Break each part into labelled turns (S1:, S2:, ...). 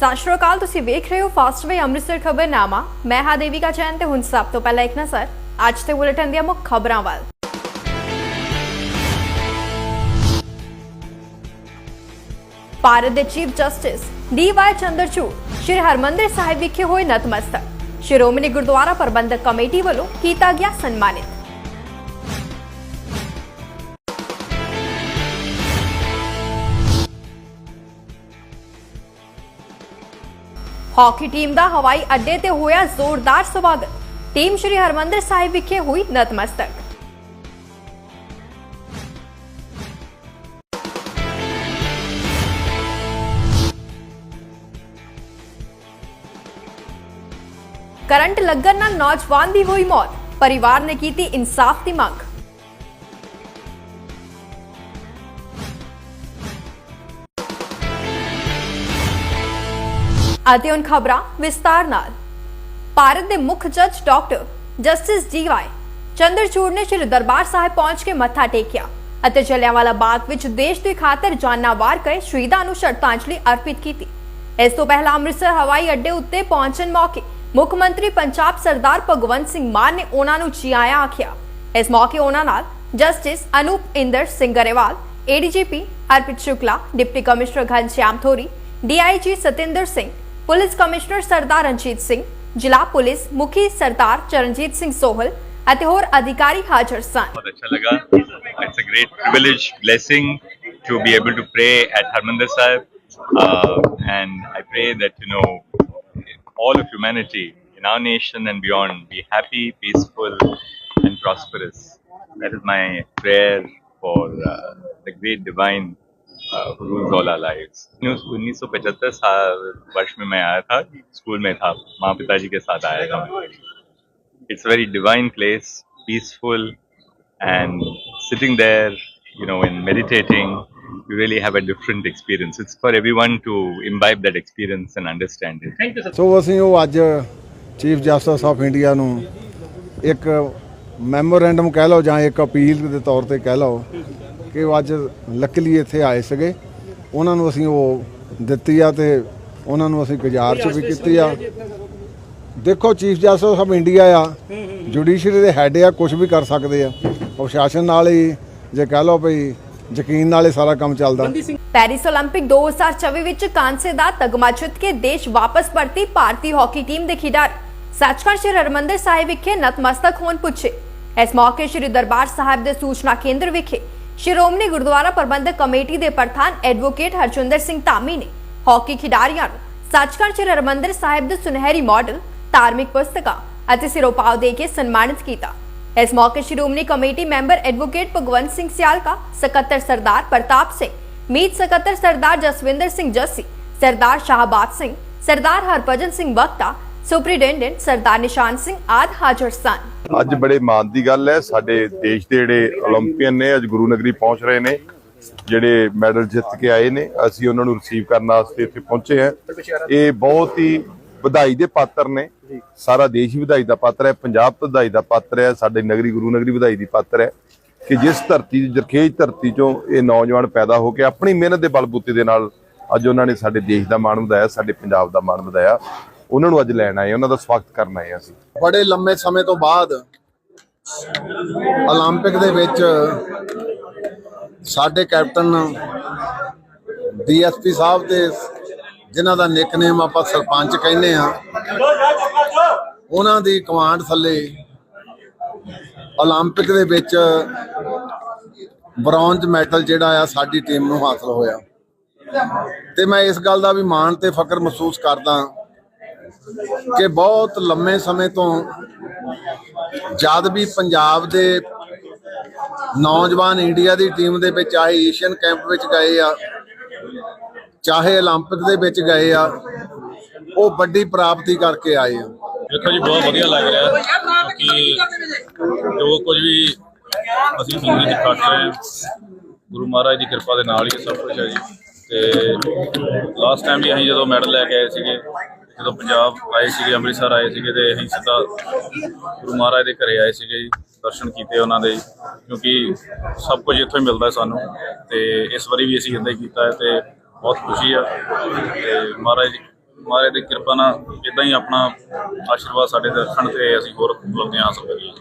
S1: ਸਤਿ ਸ਼੍ਰੀ ਅਕਾਲ, ਤੁਸੀਂ ਵੇਖ ਰਹੇ ਹੋ ਫਾਸਟਵੇ ਅੰਮ੍ਰਿਤਸਰ ਖਬਰਨਾਮਾ। ਮੈਂ ਹਾਂ ਦੇਵਿਕਾ ਚੈਨ ਤੇ ਹੁਣ ਸਭ ਤੋਂ ਪਹਿਲਾਂ ਇੱਕ ਨਜ਼ਰ ਅੱਜ ਦੇ ਬੁਲੇਟਿਨ ਦੀਆਂ ਮੁੱਖ ਖਬਰਾਂ ਵੱਲ। ਭਾਰਤ ਦੇ chief justice D Y Chandrachud, Shri Harmandir Sahib ਵਿਖੇ ਹੋਏ ਨਤਮਸਤਕ। ਸ਼੍ਰੋਮਣੀ ਗੁਰਦੁਆਰਾ ਪ੍ਰਬੰਧਕ ਕਮੇਟੀ ਵੱਲੋਂ ਕੀਤਾ ਗਿਆ ਸਨਮਾਨਿਤ। ਹਾਕੀ ਟੀਮ ਦਾ ਹਵਾਈ ਅੱਡੇ ਤੇ ਹੋਇਆ ਜ਼ੋਰਦਾਰ ਸਵਾਗਤ। ਟੀਮ ਸ਼੍ਰੀ ਹਰਮੰਦਰ ਸਾਹਿਬ ਵਿਖੇ ਹੋਈ ਨਤਮਸਤਕ। ਕਰੰਟ ਲੱਗਣ ਨਾਲ ਨੌਜਵਾਨ ਦੀ ਹੋਈ ਮੌਤ। ਪਰਿਵਾਰ ਨੇ ਕੀਤੀ ਇਨਸਾਫ ਦੀ ਮੰਗ। ਅਤੇ ਹੁਣ ਖਬਰਾਂ ਵਿਸਤਾਰ ਨਾਲ। ਭਾਰਤ ਦੇ ਮੁੱਖ ਜੱਜ ਡਾਕਟਰ ਜਸਟਿਸ ਡੀਵਾਈ ਚੰਦਰਚੂੜ ਨੇ ਸ਼੍ਰੀ ਦਰਬਾਰ ਸਾਹਿਬ ਪਹੁੰਚ ਕੇ ਮੱਥਾ ਟੇਕਿਆ ਅਤੇ ਜਲਿਆਂਵਾਲਾ ਬਾਗ ਵਿੱਚ ਦੇਸ਼ ਦੀ ਖਾਤਰ ਜਾਨਾਂ ਵਾਰ ਗਏ ਸ਼ਹੀਦਾਂ ਨੂੰ ਸ਼ਰਧਾਂਜਲੀ ਅਰਪਿਤ ਕੀਤੀ। ਇਸ ਤੋਂ ਪਹਿਲਾਂ ਅੰਮ੍ਰਿਤਸਰ ਹਵਾਈ ਅੱਡੇ ਉੱਤੇ ਪਹੁੰਚਣ ਮੌਕੇ ਮੁੱਖ ਮੰਤਰੀ ਪੰਜਾਬ ਸਰਦਾਰ ਭਗਵੰਤ ਸਿੰਘ ਮਾਨ ਨੇ ਉਹਨਾਂ ਨੂੰ ਜੀ ਆਇਆਂ ਆਖਿਆ। ਇਸ ਮੌਕੇ ਉਹਨਾਂ ਨਾਲ justice Anoop Inder Singh Grewal ADGP Arpit Shukla, deputy commissioner Ghanshyam Thori DIG Satinder Singh police commissioner Sardar Ranjit Singh ਜ਼ਿਲ੍ਹਾ ਪੁਲਿਸ ਮੁਖੀ ਸਰਦਾਰ ਚਰਨਜੀਤ ਸਿੰਘ ਸੋਹਲ ਅਤੇ ਹੋਰ ਅਧਿਕਾਰੀ ਹਾਜ਼ਰ ਸਨ
S2: ਬਹੁਤ ਅੱਛਾ ਲੱਗਾ it's a great privilege blessing to be able to pray at Harmandir Sahib and I pray that you know all of humanity in our nation and beyond be happy, peaceful, and prosperous. That is my prayer for uh, the great uh, who rules all our lives उन्नीस सौ पचहत्तर साल वर्ष में मैं आया था school में था माँ पिताजी के साथ आया था मैं it's a very divine place, peaceful, and sitting there, you know, and meditating, you really have a different experience. It's for everyone to imbibe that experience and understand it.
S3: ਸੋ ਅਸੀਂ ਉਹ ਅੱਜ ਚੀਫ ਜਸਟਿਸ ਆਫ ਇੰਡੀਆ ਨੂੰ ਇੱਕ memorandum ਕਹਿ ਲਓ ਜਾਂ ਇੱਕ appeal ਦੇ ਤੌਰ ਤੇ ਕਹਿ ਲਓ ਕਿ ਉਹ ਅੱਜ ਲੱਕਲੀ ਇੱਥੇ ਆਏ ਸੀਗੇ ਉਹਨਾਂ ਨੂੰ ਅਸੀਂ ਉਹ ਦਿੱਤੀ ਆ ਤੇ ਉਹਨਾਂ ਨੂੰ ਅਸੀਂ ਗੁਜ਼ਾਰਿਸ਼ ਵੀ ਕੀਤੀ ਆ ਦੇਖੋ ਚੀਫ ਜਸਟਿਸ ਆਫ ਇੰਡੀਆ ਆ ਜੁਡੀਸ਼ਰੀ ਦੇ ਹੈੱਡ ਆ ਕੁਝ ਵੀ ਕਰ ਸਕਦੇ ਆ ਪ੍ਰਸ਼ਾਸਨ ਨਾਲ ਹੀ ਜੇ ਕਹਿ ਲਓ ਭਈ ਯਕੀਨ ਨਾਲ ਹੀ ਸਾਰਾ ਕੰਮ ਚੱਲਦਾ
S1: ਪੈਰਿਸ 올림픽 2024 ਵਿੱਚ ਕਾਂਸੇ ਦਾ ਤਗਮਾ ਜਿੱਤ ਕੇ ਦੇਸ਼ ਵਾਪਸ ਪਰਤੀ ਭਾਰਤੀ ਹਾਕੀ ਟੀਮ ਦੇ ਖਿਡਾਰੀ ਸੱਚਖੰਡ ਸ਼੍ਰੀ ਹਰਿਮੰਦਰ ਸਾਹਿਬ ਵਿਖੇ ਨਤਮਸਤਕ ਹੋਣ ਪੁੱਜੇ ਇਸ ਮੌਕੇ ਸ਼੍ਰੀ ਦਰਬਾਰ ਸਾਹਿਬ ਦੇ ਸੂਚਨਾ ਕੇਂਦਰ ਵਿਖੇ ਸ਼੍ਰੋਮਣੀ ਗੁਰਦੁਆਰਾ ਪ੍ਰਬੰਧਕ ਕਮੇਟੀ ਦੇ ਪ੍ਰਧਾਨ ਐਡਵੋਕੇਟ ਹਰਚੰਦਰ ਸਿੰਘ ਧਾਮੀ ਨੇ ਹਾਕੀ ਖਿਡਾਰੀਆਂ ਨੂੰ ਸੱਚਖੰਡ ਸ਼੍ਰੀ ਹਰਿਮੰਦਰ ਸਾਹਿਬ ਦੇ ਸੁਨਹਿਰੀ ਮਾਡਲ, ਧਾਰਮਿਕ ਪੁਸਤਕਾਂ ਅਤੇ ਸਿਰੋਪਾਅ ਦੇ ਕੇ ਸਨਮਾਨਿਤ ਕੀਤਾ। ਇਸ ਮੌਕੇ Shiromani committee member advocate Bhagwant Singh Sialka, ਸਕੱਤਰ ਸਰਦਾਰ ਪ੍ਰਤਾਪ ਸਿੰਘ, ਮੀਤ ਸਕੱਤਰ ਸਰਦਾਰ ਜਸਵਿੰਦਰ ਸਿੰਘ ਜੱਸੀ, ਸਰਦਾਰ ਸ਼ਾਹਬਾਦ ਸਿੰਘ, ਸਰਦਾਰ ਹਰਭਜਨ ਸਿੰਘ ਬਖਤਾ ਸੁਪਰੀਡੈਂਟ ਸਰਦਾਰ ਨਿਸ਼ਾਨ ਸਿੰਘ ਆਦ ਹਾਜ਼ਰ ਸਨ।
S4: ਅੱਜ ਬੜੇ ਮਾਣ ਦੀ ਗੱਲ ਹੈ, ਸਾਡੇ ਦੇਸ਼ ਦੇ ਜਿਹੜੇ 올림픽ਨ ਨੇ ਅੱਜ ਗੁਰੂ ਨਗਰੀ ਪਹੁੰਚ ਰਹੇ ਨੇ, ਜਿਹੜੇ ਮੈਡਲ ਜਿੱਤ ਕੇ ਆਏ ਨੇ, ਅਸੀਂ ਉਹਨਾਂ ਨੂੰ ਰਿਸੀਵ ਕਰਨ ਵਾਸਤੇ ਇੱਥੇ ਪਹੁੰਚੇ ਆ ਇਹ ਬਹੁਤ ਹੀ ਵਧਾਈ ਦੇ ਪਾਤਰ ਨੇ। ਸਾਰਾ ਦੇਸ਼ ਹੀ ਵਧਾਈ ਦਾ ਪਾਤਰ ਹੈ, ਪੰਜਾਬ ਵਧਾਈ ਦਾ ਪਾਤਰ ਹੈ, ਸਾਡੇ ਨਗਰੀ ਗੁਰੂ ਨਗਰੀ ਵਧਾਈ ਦੀ ਪਾਤਰ ਹੈ ਕਿ ਜਿਸ ਧਰਤੀ, ਜਰਖੇਜ ਧਰਤੀ ਚੋਂ ਇਹ ਨੌਜਵਾਨ ਪੈਦਾ ਹੋ ਕੇ ਆਪਣੀ ਮਿਹਨਤ ਦੇ ਬਲਬੂਤੇ ਦੇ ਨਾਲ ਅੱਜ ਉਹਨਾਂ ਨੇ ਸਾਡੇ ਦੇਸ਼ ਦਾ ਮਾਣ ਵਧਾਇਆ, ਸਾਡੇ ਪੰਜਾਬ ਦਾ ਮਾਣ ਵਧਾਇਆ। ਉਹਨਾਂ ਨੂੰ ਅੱਜ ਲੈਣ ਆਏ ਉਹਨਾਂ ਦਾ ਸਵਾਗਤ ਕਰਨ ਆਏ ਅਸੀਂ
S3: ਬੜੇ ਲੰਮੇ ਸਮੇਂ ਤੋਂ ਬਾਅਦ 올림픽 ਦੇ ਵਿੱਚ ਸਾਡੇ ਕੈਪਟਨ ਡੀਐਸਪੀ ਸਾਹਿਬ ਤੇ ਜਿਨ੍ਹਾਂ ਦਾ ਨਿਕਨੇਮ ਆਪਾਂ ਸਰਪੰਚ ਕਹਿੰਦੇ ਆ ਉਹਨਾਂ ਦੀ ਕਮਾਂਡ ਥੱਲੇ 올림픽 ਦੇ ਵਿੱਚ ਬ੍ਰੌਂਜ਼ ਮੈਡਲ ਜਿਹੜਾ ਆ ਸਾਡੀ ਟੀਮ ਨੂੰ ਹਾਸਲ ਹੋਇਆ ਤੇ ਮੈਂ ਇਸ ਗੱਲ ਦਾ ਵੀ ਮਾਣ ਤੇ ਫਖਰ ਮਹਿਸੂਸ ਕਰਦਾ ਕਿ ਬਹੁਤ ਲੰਮੇ ਸਮੇਂ ਤੋਂ ਜਦ ਵੀ ਪੰਜਾਬ ਦੇ ਨੌਜਵਾਨ ਇੰਡੀਆ ਦੀ ਟੀਮ ਦੇ ਵਿੱਚ ਆਏ ਏਸ਼ੀਅਨ ਕੈਂਪ ਵਿੱਚ ਗਏ ਆ ਚਾਹੇ 올림픽 ਦੇ ਵਿੱਚ ਗਏ ਆ ਉਹ ਵੱਡੀ ਪ੍ਰਾਪਤੀ ਕਰਕੇ ਆਏ ਆ
S5: ਦੇਖੋ ਜੀ ਬਹੁਤ ਵਧੀਆ ਲੱਗ ਰਿਹਾ ਹੈ ਕਿਉਂਕਿ ਜੋ ਕੁਝ ਵੀ ਅਸੀਂ ਜ਼ਿੰਦਗੀ 'ਚ ਕੱਟ ਰਹੇ ਹਾਂ ਗੁਰੂ ਮਹਾਰਾਜ ਦੀ ਕਿਰਪਾ ਦੇ ਨਾਲ ਹੀ ਇਹ ਸਭ ਕੁਝ ਹੈ ਜੀ ਤੇ ਲਾਸਟ ਟਾਈਮ ਵੀ ਅਸੀਂ ਜਦੋਂ ਮੈਡਲ ਲੈ ਕੇ ਆਏ ਸੀਗੇ ਜਦੋਂ ਪੰਜਾਬ ਆਏ ਸੀਗੇ, ਅੰਮ੍ਰਿਤਸਰ ਆਏ ਸੀਗੇ ਤੇ ਅਸੀਂ ਸਿੱਧਾ ਗੁਰੂ ਮਹਾਰਾਜ ਦੇ ਘਰੇ ਆਏ ਸੀਗੇ ਜੀ, ਦਰਸ਼ਨ ਕੀਤੇ ਉਹਨਾਂ ਦੇ ਕਿਉਂਕਿ ਸਭ ਕੁਝ ਇੱਥੋਂ ਹੀ ਮਿਲਦਾ ਸਾਨੂੰ ਤੇ ਇਸ ਵਾਰੀ ਵੀ ਅਸੀਂ ਇੱਦਾਂ ਹੀ ਕੀਤਾ ਹੈ ਤੇ ਬਹੁਤ ਖੁਸ਼ੀ ਆ ਤੇ ਮਹਾਰਾਜ ਮਹਾਰਾਜ ਦੀ ਕਿਰਪਾ ਨਾਲ ਇਦਾਂ ਹੀ ਆਪਣਾ ਆਸ਼ੀਰਵਾਦ ਸਾਡੇ ਤੇ ਰੱਖਣ ਤੇ ਅਸੀਂ ਹੋਰ ਉਪਲਬਧੀਆਂ ਹਾਸਲ ਕਰੀਏ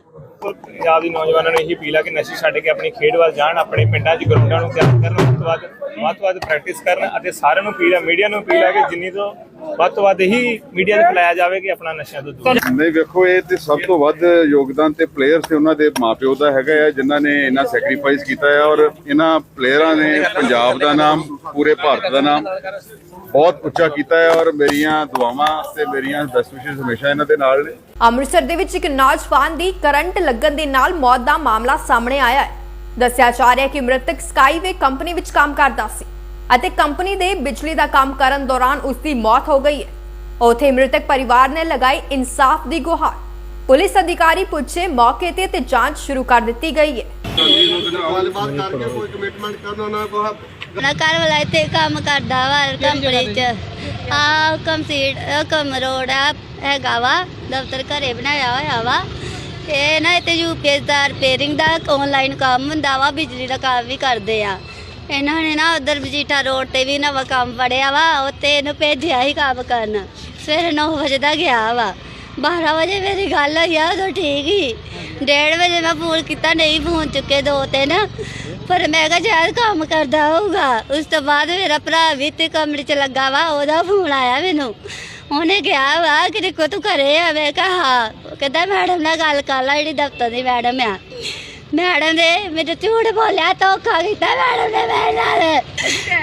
S6: ਪੰਜਾਬ ਦੀ ਨੌਜਵਾਨਾਂ ਨੂੰ ਇਹੀ ਅਪੀਲ ਆ ਕਿ ਨਸ਼ੇ ਛੱਡ ਕੇ ਆਪਣੀ ਖੇਡ ਵੱਲ ਜਾਣ, ਆਪਣੇ ਪਿੰਡਾਂ 'ਚ ਗਰਾਊਂਡਾਂ ਨੂੰ ਤਿਆਰ ਕਰਨ ਵੱਧ ਤੋਂ ਵੱਧ ਵੱਧ ਤੋਂ ਵੱਧ ਪ੍ਰੈਕਟਿਸ ਕਰਨ ਅਤੇ ਸਾਰਿਆਂ ਨੂੰ ਅਪੀਲ ਆ, ਮੀਡੀਆ ਨੂੰ ਅਪੀਲ ਆ ਕਿ ਜਿੰਨੀ ਤੋਂ ਵੱਧ ਤੋਂ ਵੱਧ ਹੀ ਮੀਡੀਆ ਨੂੰ ਫੈਲਾਇਆ ਜਾਵੇ ਕਿ ਆਪਣਾ ਨਸ਼ਿਆਂ ਤੋਂ ਦੂਰ
S7: ਨਹੀਂ, ਵੇਖੋ, ਇਹ ਤੇ ਸਭ ਤੋਂ ਵੱਧ ਯੋਗਦਾਨ ਤੇ ਪਲੇਅਰਸ ਤੇ ਉਹਨਾਂ ਦੇ ਮਾਪਿਓ ਦਾ ਹੈਗਾ ਆ, ਜਿਨ੍ਹਾਂ ਨੇ ਇਹਨਾਂ ਸੈਕਰੀਫਾਈਸ ਕੀਤਾ ਹੈ ਔਰ ਇਹਨਾਂ ਪਲੇਅਰਾਂ ਨੇ ਪੰਜਾਬ ਦਾ ਨਾਮ, ਪੂਰੇ ਭਾਰਤ ਦਾ ਨਾਮ ਬਹੁਤ ਉੱਚਾ ਕੀਤਾ ਹੈ ਔਰ ਮੇਰੀਆਂ ਦੁਆਵਾਂ ਤੇ ਮੇਰੀਆਂ ਬੈਸਟ ਵਿਸ਼ੇਸ ਹਮੇਸ਼ਾ ਇਹਨਾਂ ਦੇ ਨਾਲ ਨੇ।
S1: ਅੰਮ੍ਰਿਤਸਰ ਦੇ ਵਿੱਚ ਇੱਕ ਨੌਜਵਾਨ ਦੀ ਕਰੰਟ ਲੱਗਣ ਦੇ ਨਾਲ ਮੌਤ ਦਾ ਮਾਮਲਾ ਸਾਹਮਣੇ ਆਇਆ ਹੈ। ਦੱਸਿਆ ਜਾ ਰਿਹਾ ਹੈ ਕਿ ਮ੍ਰਿਤਕ ਸਕਾਈਵੇ ਕੰਪਨੀ ਵਿੱਚ ਕੰਮ ਕਰਦਾ ਸੀ ਅਤੇ ਕੰਪਨੀ ਦੇ ਬਿਜਲੀ ਦਾ ਕੰਮ ਕਰਨ ਦੌਰਾਨ ਉਸ ਦੀ ਮੌਤ ਹੋ ਗਈ ਹੈ। ਉਥੇ ਮ੍ਰਿਤਕ ਪਰਿਵਾਰ ਨੇ ਲਗਾਈ ਇਨਸਾਫ ਦੀ ਗੁਹਾਰ। ਪੁਲਿਸ ਅਧਿਕਾਰੀ ਪੁੱਛੇ ਮੌਕੇ ਤੇ ਤੇ ਜਾਂਚ ਸ਼ੁਰੂ ਕਰ ਦਿੱਤੀ ਗਈ ਹੈ।
S8: ਨਾ ਘਰ ਵਾਲਾ ਇੱਥੇ ਕੰਮ ਕਰਦਾ ਵਾ ਕੰਪਨੀ ਚ। ਆ ਕੰਪਲੀਟ ਕਮ ਰੋਡ ਆ ਹੈਗਾ ਵਾ ਦਫ਼ਤਰ ਘਰੇ ਬਣਾਇਆ ਹੋਇਆ ਵਾ। ਇਹ ਨਾ ਇੱਥੇ ਯੂਪੀਐਸ ਦਾ ਰਿਪੇਅਰਿੰਗ ਦਾ ਆਨਲਾਈਨ ਕੰਮ ਹੁੰਦਾ ਵਾ ਬਿਜਲੀ ਦਾ ਕੰਮ ਵੀ ਕਰਦੇ ਆ। ਇਹਨਾਂ ਨੇ ਨਾ ਉਧਰ ਬਜੀਠਾ ਰੋਡ ਤੇ ਵੀ ਨਵਾਂ ਕੰਮ ਫੜਿਆ ਵਾ ਉੱਤੇ ਇਹਨੂੰ ਭੇਜਿਆ ਹੀ ਕੰਮ ਕਰਨ। ਸਵੇਰੇ 9 ਵਜੇ ਦਾ ਗਿਆ ਵਾ। 12 ਵਜੇ ਮੇਰੀ ਗੱਲ ਹੋਈ ਆ, ਉਦੋਂ ਠੀਕ ਹੀ। ਡੇਢ ਵਜੇ ਮੈਂ ਫੋਨ ਕੀਤਾ, ਨਹੀਂ ਫੋਨ ਚੁੱਕੇ ਦੋ ਤਿੰਨ। ਪਰ ਮੈਂ ਕਿਹਾ ਸ਼ਾਇਦ ਕੰਮ ਕਰਦਾ ਹੋਊਗਾ। ਉਸ ਤੋਂ ਬਾਅਦ ਮੇਰਾ ਭਰਾ ਵੀ ਤੇ ਕਮਰੇ 'ਚ ਲੱਗਾ ਵਾ, ਉਹਦਾ ਫੋਨ ਆਇਆ ਮੈਨੂੰ। ਉਹਨੇ ਕਿਹਾ ਵਾ ਕਿ ਦੇਖੋ ਤੂੰ ਘਰੇ ਆ। ਮੈਂ ਕਿਹਾ, ਹਾਂ। ਕਹਿੰਦਾ, ਮੈਡਮ ਨਾਲ ਗੱਲ ਕਰ ਲੈ, ਜਿਹੜੀ ਦਫ਼ਤਰ ਦੀ ਮੈਡਮ ਆ। ਮੈਡਮ ਨੇ ਮੇਰੇ ਝੂਠ ਬੋਲਿਆ, ਧੋਖਾ ਕੀਤਾ ਮੈਡਮ ਨੇ ਮੇਰੇ ਨਾਲ।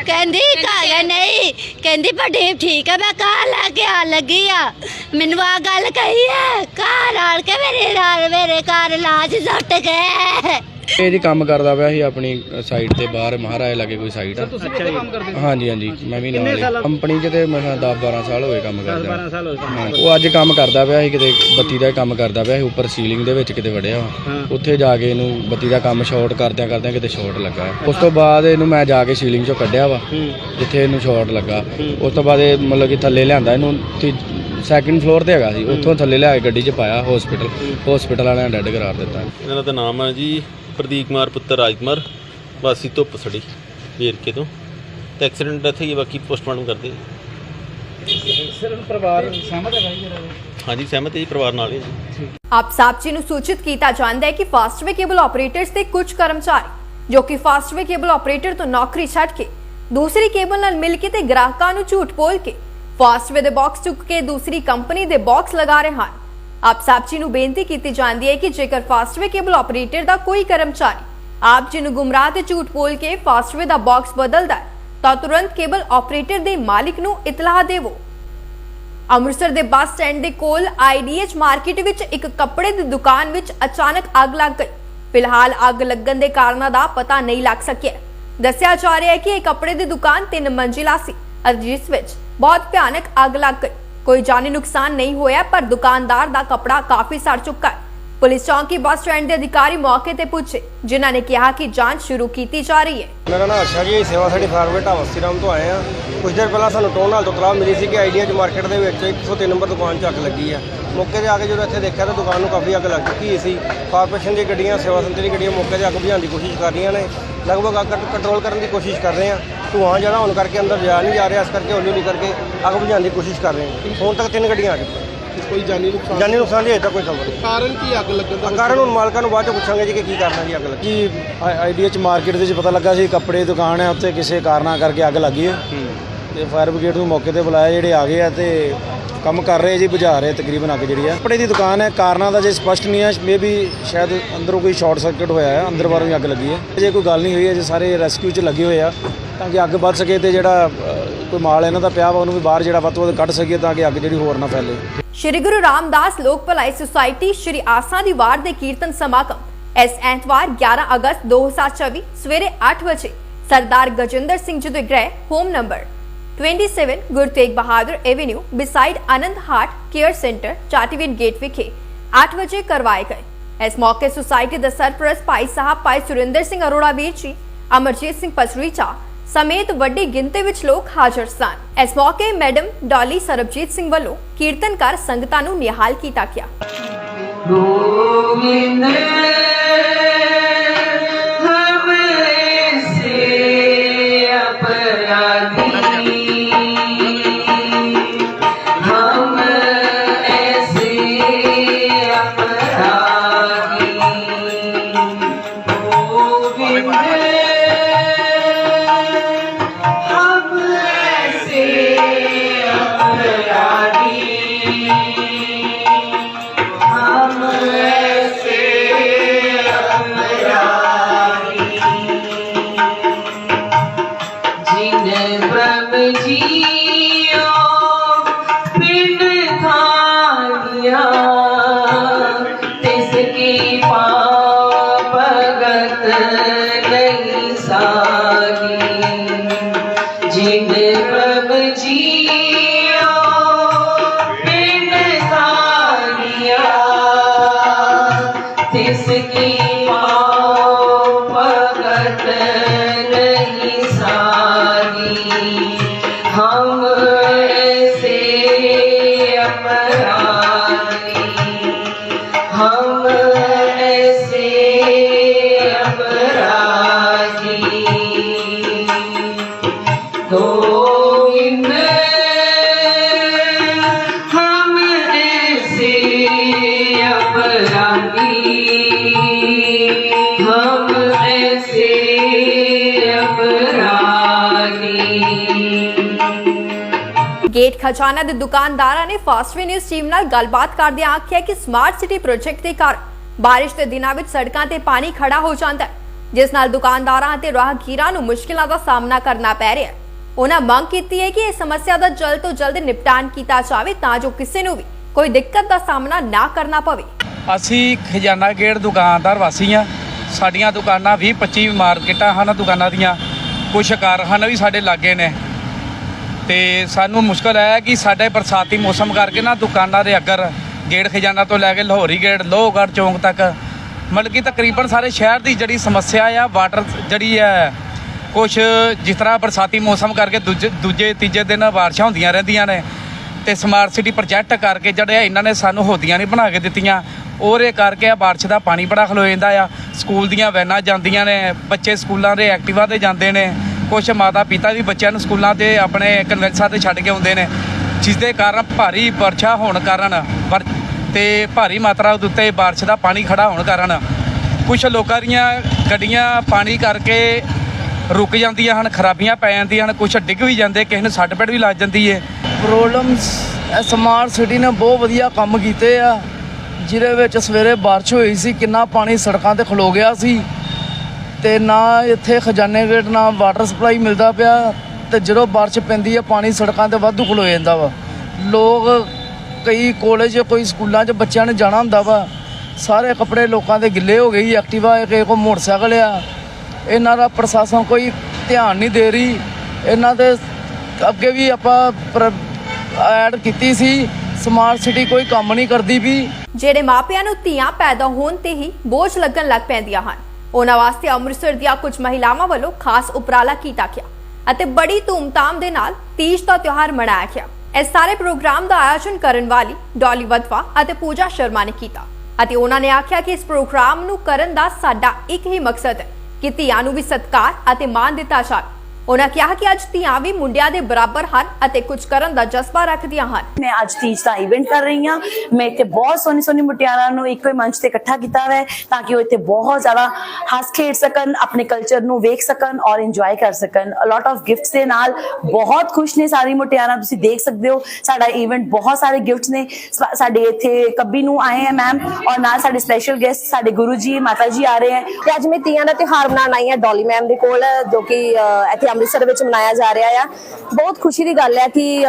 S8: ਕਹਿੰਦੀ ਕਾਇਆ ਨਹੀਂ। ਕਹਿੰਦੀ ਪ੍ਰਦੀਪ ਠੀਕ ਹੈ ਮੈਂ ਘਰ ਲੈ ਕੇ ਆ ਲੱਗੀ ਆ। ਮੈਨੂੰ ਆ ਗੱਲ ਕਹੀ ਹੈ ਘਰ ਆਣ ਕੇ ਮੇਰੇ ਨਾਲ ਮੇਰੇ ਘਰ ਲਾਜ ਸੁੱਟ ਗਏ।
S9: ਇਹ ਜੀ ਕੰਮ ਕਰਦਾ ਪਿਆ ਸੀ ਆਪਣੀ ਸਾਈਡ ਤੇ ਬਾਹਰ ਮਹਾਰਾਜ ਲਾਗੇ ਕੋਈ ਸਾਈਡ ਆ। ਤੁਸੀਂ ਕਿੱਥੇ ਕੰਮ ਕਰਦੇ ਹਾਂਜੀ ਹਾਂਜੀ ਮੈਂ ਵੀ ਨਾਲ ਹੀ। ਕੰਪਨੀ 'ਚ ਤੇ ਮੈਂ 10 12 ਸਾਲ ਹੋਏ ਕੰਮ ਕਰਦਾ 12 ਸਾਲ ਹੋਏ ਉਹ ਅੱਜ ਕੰਮ ਕਰਦਾ ਪਿਆ ਸੀ ਕਿਤੇ ਬੱਤੀ ਦਾ ਕੰਮ ਕਰਦਾ ਪਿਆ ਸੀ ਉੱਪਰ ਸੀਲਿੰਗ ਦੇ ਵਿੱਚ ਕਿਤੇ ਵੜਿਆ ਵਾ। ਉੱਥੇ ਜਾ ਕੇ ਇਹਨੂੰ ਬੱਤੀ ਦਾ ਕੰਮ ਸ਼ਾਰਟ ਕਰਦਿਆਂ ਕਰਦਿਆਂ ਕਿਤੇ ਸ਼ਾਰਟ ਲੱਗਾ। ਉਸ ਤੋਂ ਬਾਅਦ ਇਹਨੂੰ ਮੈਂ ਜਾ ਕੇ ਸੀਲਿੰਗ 'ਚੋਂ ਕੱਢਿਆ ਵਾ ਜਿੱਥੇ ਇਹਨੂੰ ਸ਼ਾਰਟ ਲੱਗਾ। ਉਸ ਤੋਂ ਬਾਅਦ ਇਹ ਮਤਲਬ ਕਿ ਥੱਲੇ ਲਿਆਂਦਾ ਇਹਨੂੰ ਸੈਕਿੰਡ ਫਲੋਰ ਤੇ ਹੈਗਾ ਸੀ ਉੱਥੋਂ ਥੱਲੇ ਲਿਆ ਕੇ ਗੱਡੀ 'ਚ ਪਾਇਆ ਹਸਪੀਟਲ ਹਸਪੀਟਲ ਵਾਲਿਆਂ ਨੇ ਡੈਡ ਕਰਾਰ ਦਿੱਤਾ।
S10: ਇਹਨਾਂ ਦਾ ਨਾਮ ਹੈ ਜੀ ਪ੍ਰਦੀਪ ਕੁਮਾਰ ਪੁੱਤਰ ਰਾਜਕੁਮਾਰ ਵਾਸੀ ਧੁੱਪ ਸੜੀ ਵੇਰਕੇ ਤੋਂ। ਤੇ ਐਕਸੀਡੈਂਟ ਇੱਥੇ ਹੀ ਹੈ, ਬਾਕੀ ਪੋਸਟਮਾਰਟਮ ਕਰਦੇ ਹਾਂਜੀ ਸਹਿਮਤ ਹੈ ਜੀ ਪਰਿਵਾਰ ਨਾਲ ਹੀ ਹੈ ਜੀ।
S1: ਆਪ ਸਾਬਚੀ ਨੂੰ ਸੂਚਿਤ ਕੀਤਾ ਜਾਂਦਾ ਹੈ ਕਿ ਫਾਸਟਵੇ ਕੇਬਲ ਆਪਰੇਟਰਸ ਦੇ ਕੁਝ ਕਰਮਚਾਰੀ ਜੋ ਕਿ ਫਾਸਟਵੇ ਕੇਬਲ ਆਪਰੇਟਰ ਤੋਂ ਨੌਕਰੀ ਛੱਡ ਕੇ ਦੂਸਰੀ ਕੇਬਲ ਨਾਲ ਮਿਲ ਕੇ ਤੇ ਗ੍ਰਾਹਕਾਂ ਨੂੰ ਝੂਠ ਬੋਲ ਕੇ ਫਾਸਟਵੇ ਦੇ ਬਾਕਸ ਚੁੱਕ ਕੇ ਦੂਸਰੀ ਕੰਪਨੀ ਦੇ ਬਾਕਸ ਲਗਾ ਰਹੇ ਹਨ। ਆਪ ਸਾਬਚੀ ਨੂੰ ਬੇਨਤੀ ਕੀਤੀ ਜਾਂਦੀ ਹੈ ਕਿ ਜੇਕਰ ਫਾਸਟਵੇ ਕੇਬਲ ਆਪਰੇਟਰ ਦਾ ਕੋਈ ਕਰਮਚਾਰੀ ਆਪ ਜੀ ਨੂੰ ਗੁੰਮਰਾਹ ਤੇ ਝੂਠ ਬੋਲ ਕੇ ਫਾਸਟਵੇ ਦਾ ਬਾਕਸ ਬਦਲਦਾ ਹੈ, ਤਾਂ ਤੁਰੰਤ ਕੇਬਲ ਆਪਰੇਟਰ ਦੇ ਮਾਲਿਕ ਨੂੰ ਇਤਲਾਹ ਦੇਵੋ। ਅੰਮ੍ਰਿਤਸਰ ਦੇ ਬੱਸ ਸਟੈਂਡ ਦੇ ਕੋਲ ਆਈਡੀਐਚ ਮਾਰਕੀਟ ਵਿੱਚ ਇੱਕ ਕੱਪੜੇ ਦੀ ਦੁਕਾਨ ਵਿੱਚ ਅਚਾਨਕ ਅੱਗ ਲੱਗ ਗਈ। ਫਿਲਹਾਲ ਅੱਗ ਲੱਗਣ ਦੇ ਕਾਰਨਾਂ ਦਾ ਪਤਾ ਨਹੀਂ ਲੱਗ ਸਕਿਆ। ਦੱਸਿਆ ਜਾ ਰਿਹਾ ਹੈ ਕਿ ਇਹ ਕੱਪੜੇ ਦੀ ਦੁਕਾਨ ਤਿੰਨ ਮੰਜ਼ਿਲਾ ਸੀ ਅਤੇ ਜਿਸ ਵਿੱਚ ਬਹੁਤ ਭਿਆਨਕ ਅੱਗ ਲੱਗ ਗਈ। ਕੋਈ ਜਾਨੀ ਨੁਕਸਾਨ ਨਹੀਂ ਹੋਇਆ, ਪਰ ਦੁਕਾਨਦਾਰ ਦਾ ਕੱਪੜਾ ਕਾਫੀ ਸੜ ਚੁੱਕਾ ਹੈ। ਪੁਲਿਸ ਚੌਂਕੀ ਬੱਸ ਸਟੈਂਡ ਦੇ ਅਧਿਕਾਰੀ ਮੌਕੇ ਤੇ ਪੁੱਛੇ ਜਿਨ੍ਹਾਂ ਨੇ ਕਿਹਾ ਕਿ ਜਾਂਚ ਸ਼ੁਰੂ ਕੀਤੀ ਜਾ ਰਹੀ ਹੈ।
S11: ਮੇਰਾ ਨਾਮ ਅਰਸ਼ਾ ਜੀ ਸੇਵਾ ਸਾਡੀ ਫਾਰਮੇਟ ਢਾਬਾ ਰਾਮ ਤੋਂ ਆਏ ਆ ਕੁਝ ਦਿਨ ਪਹਿਲਾਂ ਸਾਨੂੰ ਟੋਨ ਨਾਲ ਤੋਂ ਤਲਾਹ ਮਿਲੀ ਸੀ ਕਿ ਆਈਡੀਆ ਚ ਮਾਰਕੀਟ ਦੇ ਵਿੱਚ 103 ਨੰਬਰ ਦੁਕਾਨ 'ਚ ਅੱਗ ਲੱਗੀ ਆ ਮੌਕੇ ਤੇ ਆ ਕੇ ਜਦੋਂ ਇੱਥੇ ਦੇਖਿਆ ਤਾਂ ਦੁਕਾਨ ਨੂੰ ਕਾਫੀ ਅੱਗ ਲੱਗ ਚੁੱਕੀ ਸੀ। ਕਾਰਪੋਰੇਸ਼ਨ ਦੀ ਗੱਡੀਆਂ, ਸੇਵਾ ਸੰਤਰੀ ਦੀਆਂ ਗੱਡੀਆਂ ਮੌਕੇ ਤੇ ਅੱਗ ਬੁਝਾਉਣ ਦੀ ਕੋਸ਼ਿਸ਼ ਕਰ ਰਹੀਆਂ ਨੇ। ਲਗਭਗ ਅੱਗ ਕੰਟਰੋਲ ਕਰਨ ਦੀ ਕੋਸ਼ਿਸ਼ ਕਰ ਰਹੇ ਆ ਧੂਆਂ ਜ਼ਿਆਦਾ ਹੋਣ ਕਰਕੇ ਅੰਦਰ ਜਾ ਨਹੀਂ ਜਾ ਰਿਹਾ ਇਸ ਕਰਕੇ ਹੌਲੀ ਹੌਲੀ ਕਰਕੇ ਅੱਗ ਬੁਝਾਉਣ ਦੀ ਕੋਸ਼ਿਸ਼ ਕਰ ਰਹੇ ਹਾਂ। ਹੁਣ ਤੱਕ ਤਿੰਨ ਗੱਡੀਆਂ ਆ ਚੁੱਕੀਆਂ
S7: ਕੋਈ ਜਾਨੀ ਨੁਕਸਾਨ?
S11: ਜਾਨੀ ਨੁਕਸਾਨ ਦੀ ਅਜੇ ਤੱਕ ਕੋਈ ਖਬਰ ਨਹੀਂ।
S7: ਕਾਰਨ ਕੀ ਅੱਗ ਲੱਗਣ ਦਾ?
S11: ਕਾਰਨ ਹੁਣ ਮਾਲਕਾਂ ਨੂੰ ਬਾਅਦ ਚ ਪੁੱਛਾਂਗੇ ਜੀ ਕਿ ਕੀ ਕਰਨਾ ਜੀ ਅੱਗ ਲੱਗੀ
S12: ਜੀ ਆਈਡੀਐਚ ਮਾਰਕੀਟ ਦੇ ਵਿੱਚ ਪਤਾ ਲੱਗਾ ਸੀ ਕੱਪੜੇ ਦੀ ਦੁਕਾਨ ਹੈ ਉੱਥੇ ਕਿਸੇ ਕਾਰਨਾਂ ਕਰਕੇ ਅੱਗ ਲੱਗੀ ਹੈ। ਤੇ ਫਾਇਰ ਬ੍ਰਿਗੇਡ ਨੂੰ ਮੌਕੇ ਤੇ ਬੁਲਾਇਆ ਜਿਹੜੇ ਆ ਗਏ ਆ ਤੇ ਕੰਮ ਕਰ ਰਹੇ ਜੀ, ਬੁਝਾ ਰਹੇ ਤਕਰੀਬਨ ਅੱਗ ਜਿਹੜੀ ਹੈ ਕੱਪੜੇ ਦੀ ਦੁਕਾਨ ਹੈ, ਕਾਰਨਾਂ ਦਾ ਜੇ ਸਪਸ਼ਟ ਨਹੀਂ ਹੈ ਮੇਬੀ ਸ਼ਾਇਦ ਅੰਦਰੋਂ ਕੋਈ ਸ਼ਾਰਟ ਸਰਕਟ ਹੋਇਆ ਹੈ, ਅੰਦਰ ਬਾਹਰੋਂ ਹੀ ਅੱਗ ਲੱਗੀ ਹੈ। ਜੇ ਕੋਈ ਗੱਲ ਨਹੀਂ ਹੋਈ ਹੈ ਜੇ ਸਾਰੇ ਰੈਸਕਿਊ 'ਚ ਲੱਗੇ ਹੋਏ ਆ, ਤਾਂ ਕਿ ਅੱਗ ਵੱਧ ਸਕੇ ਤੇ ਜਿਹੜਾ ਕੋਈ ਮਾਲ ਇਹਨਾਂ ਦਾ ਪਿਆ ਵਾ, ਉਹਨੂੰ ਵੀ ਬਾਹਰ ਜਿਹੜਾ ਵੱਧ ਤੋਂ ਵੱਧ ਕੱਢ ਸਕੀਏ ਤਾਂ ਕਿ ਅੱਗ ਜਿਹੜੀ ਹੋਰ ਨਾ ਫੈਲੇ।
S1: ਸ਼੍ਰੀ ਗੁਰੂ ਰਾਮਦਾਸ ਲੋਕ ਭਲਾਈ ਸੁਸਾਇਟੀ ਸ਼੍ਰੀ ਆਸਾ ਦੀ ਵਾਰ ਦੇ ਕੀਰਤਨ ਸਮਾਗਮ ਇਸ ਐਤਵਾਰ 11 ਅਗਸਤ 2024 ਸਵੇਰੇ 8 ਵਜੇ ਸਰਦਾਰ ਗਜਿੰਦਰ ਸਿੰਘ ਜੀ ਦੇ ਗ੍ਰਹਿ, home number 27 Guru Tegh Bahadur avenue beside Anand heart care centre Chativind gate ਵਿਖੇ 8 ਵਜੇ ਕਰਵਾਏ ਗਏ ਇਸ ਮੌਕੇ ਸੁਸਾਇਟੀ ਦੇ ਸਰਪ੍ਰਸਤ ਭਾਈ ਸਾਹਿਬ ਭਾਈ ਸੁਰਿੰਦਰ ਸਿੰਘ ਅਰੋੜਾ ਵੀਰ ਜੀ ਅਮਰਜੀਤ ਸਿੰਘ ਪਸਰੀਚਾ ਸਮੇਤ ਵੱਡੀ ਗਿਣਤੀ ਵਿੱਚ ਲੋਕ ਹਾਜ਼ਰ ਸਨ ਇਸ ਮੌਕੇ ਮੈਡਮ ਡਾਲੀ ਸਰਬਜੀਤ ਸਿੰਘ ਵੱਲੋਂ ਕੀਰਤਨਕਾਰ ਸੰਗਤਾਂ ਨੂੰ ਨਿਹਾਲ ਕੀਤਾ ਗਿਆ
S13: जी
S1: ਗੇਟ ਖਜ਼ਾਨਾ ਦੇ ਦੁਕਾਨਦਾਰਾਂ ਨੇ ਫਾਸਟਵੇ ਨਿਊਜ਼ ਟੀਮ ਨਾਲ ਗੱਲਬਾਤ ਕਰਦਿਆਂ ਆਖਿਆ ਕਿ ਸਮਾਰਟ ਸਿਟੀ ਪ੍ਰੋਜੈਕਟ ਦੇ ਕਾਰਨ ਬਾਰਿਸ਼ ਦੇ ਦਿਨਾਂ ਵਿੱਚ ਸੜਕਾਂ ਤੇ ਪਾਣੀ ਖੜਾ ਹੋ ਜਾਂਦਾ ਹੈ ਜਿਸ ਨਾਲ ਦੁਕਾਨਦਾਰਾਂ ਅਤੇ ਰਾਹਗੀਰਾਂ ਨੂੰ ਮੁਸ਼ਕਿਲਾਂ ਦਾ ਸਾਹਮਣਾ ਕਰਨਾ ਪੈ ਰਿਹਾ ਹੈ। ਉਹਨਾਂ ਮੰਗ ਕੀਤੀ ਹੈ ਕਿ ਇਹ ਸਮੱਸਿਆ ਦਾ ਜਲਦ ਤੋਂ ਜਲਦ ਨਿਪਟਾਨ ਕੀਤਾ ਜਾਵੇ ਤਾਂ ਜੋ ਕਿਸੇ ਨੂੰ ਵੀ ਕੋਈ ਦਿੱਕਤ ਦਾ ਸਾਹਮਣਾ ਨਾ ਕਰਨਾ ਪਵੇ।
S9: ਅਸੀਂ ਖਜ਼ਾਨਾ ਗੇਟ ਦੁਕਾਨਦਾਰ ਵਾਸੀ ਆ ਸਾਡੀਆਂ ਦੁਕਾਨਾਂ 20 25 ਮਾਰਕੀਟਾਂ ਹਨ ਦੁਕਾਨਾਂ ਦੀਆਂ। ਕੁਝ ਕਾਰਖਾਨੇ ਵੀ ਸਾਡੇ ਲਾਗੇ ਨੇ। ਤੇ ਸਾਨੂੰ ਮੁਸ਼ਕਲ ਹੈ ਕਿ ਸਾਡੇ ਬਰਸਾਤੀ ਮੌਸਮ ਕਰਕੇ ਨਾ ਦੁਕਾਨਾਂ ਦੇ ਅੱਗਰ ਗੇਟ ਖਜ਼ਾਨਾ ਤੋਂ ਲੈ ਕੇ ਲਾਹੌਰੀ ਗੇੜ ਲੋਹਗੜ੍ਹ ਚੌਂਕ ਤੱਕ, ਮਤਲਬ ਕਿ ਤਕਰੀਬਨ ਸਾਰੇ ਸ਼ਹਿਰ ਦੀ ਜਿਹੜੀ ਸਮੱਸਿਆ ਆ ਵਾਟਰ ਜਿਹੜੀ ਹੈ ਕੁਝ ਜਿਸ ਤਰ੍ਹਾਂ ਬਰਸਾਤੀ ਮੌਸਮ ਕਰਕੇ ਦੂਜੇ ਦੂਜੇ, ਤੀਜੇ ਦਿਨ ਬਾਰਿਸ਼ਾਂ ਹੁੰਦੀਆਂ ਰਹਿੰਦੀਆਂ ਨੇ। ਤੇ ਸਮਾਰਟ ਸਿਟੀ ਪ੍ਰੋਜੈਕਟ ਕਰਕੇ ਜਿਹੜੇ ਇਹਨਾਂ ਨੇ ਸਾਨੂੰ ਹੋਦੀਆਂ ਨਹੀਂ ਬਣਾ ਕੇ ਦਿੱਤੀਆਂ। ਉਹਦੇ ਕਰਕੇ ਆ ਬਾਰਿਸ਼ ਦਾ ਪਾਣੀ ਬੜਾ ਖਲੋ ਜਾਂਦਾ ਆ। ਸਕੂਲ ਦੀਆਂ ਵੈਨਾਂ ਜਾਂਦੀਆਂ ਨੇ, ਬੱਚੇ ਸਕੂਲਾਂ ਦੇ ਐਕਟਿਵਾ ਤੇ ਜਾਂਦੇ ਨੇ। ਕੁਝ ਮਾਤਾ ਪਿਤਾ ਵੀ ਬੱਚਿਆਂ ਨੂੰ ਸਕੂਲਾਂ ਤੇ ਆਪਣੇ ਕਨਵੈਂਸਾਂ ਤੇ ਛੱਡ ਕੇ ਆਉਂਦੇ ਨੇ ਜਿਸ ਦੇ ਕਾਰਨ ਭਾਰੀ ਵਰਖਾ ਹੋਣ ਕਾਰਨ ਵਰ- ਤੇ ਭਾਰੀ ਮਾਤਰਾ ਦੇ ਉੱਤੇ ਬਾਰਿਸ਼ ਦਾ ਪਾਣੀ ਖੜਾ ਹੋਣ ਕਾਰਨ ਕੁਝ ਲੋਕਾਂ ਦੀਆਂ ਗੱਡੀਆਂ ਪਾਣੀ ਕਰਕੇ ਰੁਕ ਜਾਂਦੀਆਂ ਹਨ, ਖਰਾਬੀਆਂ ਪੈ ਜਾਂਦੀਆਂ ਹਨ ਕੁਝ ਡਿੱਗ ਵੀ ਜਾਂਦੇ, ਕਿਸੇ ਨੂੰ ਸੱਟ ਪੇਟ ਵੀ ਲੱਗ ਜਾਂਦੀ ਹੈ
S14: ਪ੍ਰੋਬਲਮਸ ਸਮਾਰਟ ਸਿਟੀ ਨੇ ਬਹੁਤ ਵਧੀਆ ਕੰਮ ਕੀਤੇ ਆ। ਜਿਹਦੇ ਵਿੱਚ ਸਵੇਰੇ ਬਾਰਿਸ਼ ਹੋਈ ਸੀ, ਕਿੰਨਾ ਪਾਣੀ ਸੜਕਾਂ ਤੇ ਖਲੋ ਗਿਆ ਸੀ ਤੇ ਨਾ ਇੱਥੇ ਖਜ਼ਾਨੇ ਗੇਟ, ਨਾ ਵਾਟਰ ਸਪਲਾਈ ਮਿਲਦਾ ਪਿਆ ਤੇ ਜਦੋਂ ਬਾਰਿਸ਼ ਪੈਂਦੀ ਹੈ ਪਾਣੀ ਸੜਕਾਂ ਤੇ ਵਾਧੂ ਖਲੋ ਜਾਂਦਾ ਵਾ। ਲੋਕ ਕਈ ਕਾਲਜ ਕੋਈ ਸਕੂਲਾਂ 'ਚ ਬੱਚਿਆਂ ਨੇ ਜਾਣਾ ਹੁੰਦਾ ਵਾ। ਸਾਰੇ ਕੱਪੜੇ ਲੋਕਾਂ ਦੇ ਗਿੱਲੇ ਹੋ ਗਏ ਜੀ ਐਕਟਿਵਾ ਕਿਸੇ ਕੋਲ ਮੋਟਰਸਾਈਕਲ ਆ। ਇਹਨਾਂ ਦਾ ਪ੍ਰਸ਼ਾਸਨ ਕੋਈ ਧਿਆਨ ਨਹੀਂ ਦੇ ਰਹੀ। ਇਹਨਾਂ ਦੇ ਅੱਗੇ ਵੀ ਆਪਾਂ ਐਡ ਕੀਤੀ ਸੀ ਸਮਾਰਟ ਸਿਟੀ ਕੋਈ ਕੰਮ ਨਹੀਂ ਕਰਦੀ ਵੀ
S1: ਜਿਹੜੇ ਮਾਪਿਆਂ ਨੂੰ ਧੀਆਂ ਪੈਦਾ ਹੋਣ ਤੇ ਹੀ ਬੋਝ ਲੱਗਣ ਲੱਗ ਪੈਂਦੀਆਂ ਹਨ। ਉਹਨਾਂ ਵਾਸਤੇ ਅੰਮ੍ਰਿਤਸਰ ਦੀਆਂ ਕੁਝ ਮਹਿਲਾਵਾਂ ਵੱਲੋਂ ਖਾਸ ਉਪਰਾਲਾ ਕੀਤਾ ਗਿਆ ਅਤੇ ਬੜੀ ਧੂਮਧਾਮ ਦੇ ਨਾਲ ਤੀਜ ਦਾ ਤਿਉਹਾਰ ਮਨਾਇਆ ਗਿਆ। ਇਸ ਸਾਰੇ ਪ੍ਰੋਗਰਾਮ ਦਾ ਆਯੋਜਨ ਕਰਨ ਵਾਲੀ ਡੋਲੀ ਵਦਵਾ ਅਤੇ ਪੂਜਾ ਸ਼ਰਮਾ ਨੇ ਕੀਤਾ ਅਤੇ ਉਹਨਾਂ ਨੇ ਆਖਿਆ ਕਿ ਇਸ ਪ੍ਰੋਗਰਾਮ ਨੂੰ ਕਰਨ ਦਾ ਸਾਡਾ ਇੱਕ ਹੀ ਮਕਸਦ ਹੈ ਕਿ ਧੀਆਂ ਨੂੰ ਵੀ ਸਤਿਕਾਰ ਅਤੇ ਮਾਣ ਦਿੱਤਾ ਜਾਵੇ। ਉਹਨਾਂ ਕਿਹਾ ਕਿ ਅੱਜ ਧੀਆਂ ਵੀ ਮੁੰਡਿਆਂ ਦੇ ਬਰਾਬਰ ਹਨ ਅਤੇ ਕੁਝ ਕਰਨ ਦਾ ਜਜ਼ਬਾ ਰੱਖਦੀਆਂ ਹਨ।
S15: ਮੈਂ ਅੱਜ ਤੀਜ ਦਾ ਇਵੈਂਟ ਕਰ ਰਹੀ ਹਾਂ। ਮੈਂ ਇੱਥੇ ਬਹੁਤ ਸੋਹਣੀ ਸੋਹਣੀ ਮੁਟਿਆਰਾਂ ਨੂੰ ਇੱਕੋ ਹੀ ਮੰਚ ਤੇ ਇਕੱਠਾ ਕੀਤਾ ਹੈ ਤਾਂ ਕਿ ਉਹ ਇੱਥੇ ਬਹੁਤ ਜ਼ਿਆਦਾ ਹੱਸ ਖੇਡ ਸਕਣ ਆਪਣੇ ਕਲਚਰ ਨੂੰ ਵੇਖ ਸਕਣ ਔਰ ਇੰਜੋਏ ਕਰ ਸਕਣ। ਅ ਲੋਟ ਆਫ ਗਿਫਟਸ ਦੇ ਨਾਲ ਬਹੁਤ ਖੁਸ਼ ਨੇ ਸਾਰੀ ਮੁਟਿਆਰਾਂ ਤੁਸੀਂ ਦੇਖ ਸਕਦੇ ਹੋ। ਸਾਡਾ ਇਵੈਂਟ ਬਹੁਤ ਸਾਰੇ ਗਿਫਟਸ ਨੇ। ਸਾਡੇ ਇੱਥੇ ਕੱਬੀ ਨੂੰ ਆਏ ਹੈ ਮੈਮ ਔਰ ਨਾਲ ਸਾਡੇ ਸਪੈਸ਼ਲ ਗੈਸਟ ਸਾਡੇ ਗੁਰੂ ਜੀ ਮਾਤਾ ਜੀ ਆ ਰਹੇ ਹੈ।
S16: ਤੇ ਅੱਜ ਮੈਂ ਤੀਆਂ ਦਾ ਤਿਉਹਾਰ ਮਨਾਉਣ ਆਈ ਹਾਂ ਡੋਲੀ ਮੈਮ ਦੇ ਕੋਲ ਜੋ ਕਿ ਇੱਥੇ ਅੰਮ੍ਰਿਤਸਰ ਵਿੱਚ ਮਨਾਇਆ ਜਾ ਰਿਹਾ ਆ। ਬਹੁਤ ਖੁਸ਼ੀ ਦੀ ਗੱਲ ਹੈ ਕਿ